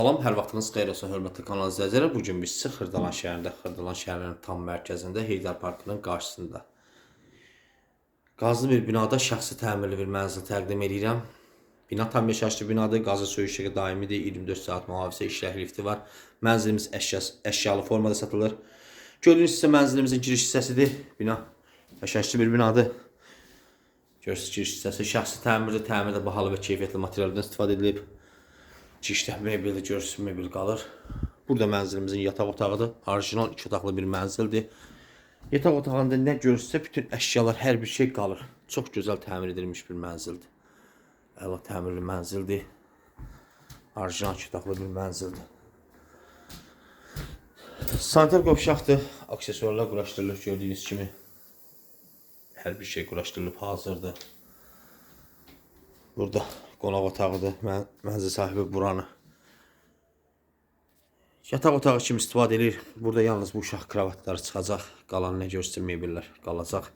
Salam, hər vaxtınız xeyir olsun, hörmətli kanal izləyicilər. Bu gün biz Xırdalan şəhərində, Xırdalan şəhərinin tam mərkəzində, Heydər Parkının qarşısında qazlı bir binada şəxsi təmirli bir mənzil təqdim edirəm. Bina tam yaşayışlı binadır, qazı su işığı daimidir, 24 saat mühafizə işlək lifti var. Mənzilimiz əşya, əşyalı formada satılır. Gördüyünüz isə mənzilimizin giriş hissəsidir. Bina yaşayışlı bir binadır. Görürsünüz giriş hissəsi şəxsi təmirli, təmirdə bahalı və keyfiyyətli materiallardan istifadə edilib. Çişdə mebeli görürsün mebel qalır. Burada mənzilimizin yataq otağıdır. Orijinal iki otaqlı bir mənzildir. Yataq otağında nə görürsə bütün əşyalar, hər bir şey qalır. Çox gözəl təmir edilmiş bir mənzildir. Əla təmirli mənzildir. Orijinal iki otaqlı bir mənzildir. Sanitar qovşaqdır. Aksesuarlar quraşdırılır gördüyünüz kimi. Hər bir şey quraşdırılıb hazırdır. Burada qonaq otağıdır. Mən, mənzil sahibi buranı yataq otağı kimi istifadə edir. Burada yalnız bu uşaq kravatları çıxacaq. Qalan nə görsə mebellər qalacaq.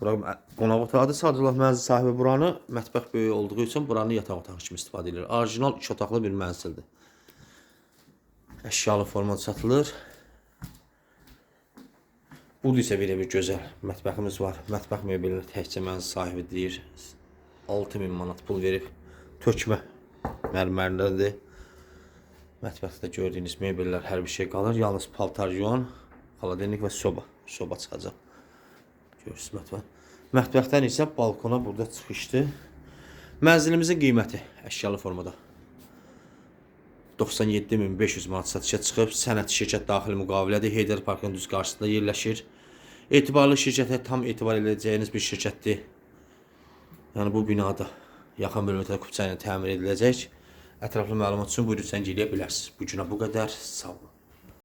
Bura qonaq otağıdır. Sadəcə mənzil sahibi buranı mətbəx böyük olduğu üçün buranı yataq otağı kimi istifadə edir. Orijinal 2 otaqlı bir mənzildir. Əşyalı formada satılır. Burada isə belə bir gözəl mətbəximiz var. Mətbəx mebelini təkcə mənzil sahibi deyir. 6000 manat pul verib tökmə mərmərlərdir. Mətbəxdə gördüyünüz mebellər hər bir şey qalır. Yalnız paltar yuan, xaladelnik və soba. Soba çıxacaq. Görürsünüz mətbəx. Mətbəxdən isə balkona burada çıxışdır. Mənzilimizin qiyməti əşyalı formada 97500 manat satışa çıxıb. Sənəd şirkət daxili müqavilədir. Heydər Parkın düz qarşısında yerləşir. Etibarlı şirkətə tam etibar edəcəyiniz bir şirkətdir. Yəni bu binada yaxın bölmədə kupçayla təmir ediləcək. Ətraflı məlumat üçün buyurun zəng bilərsiniz. Bu günə bu qədər. Sağ olun.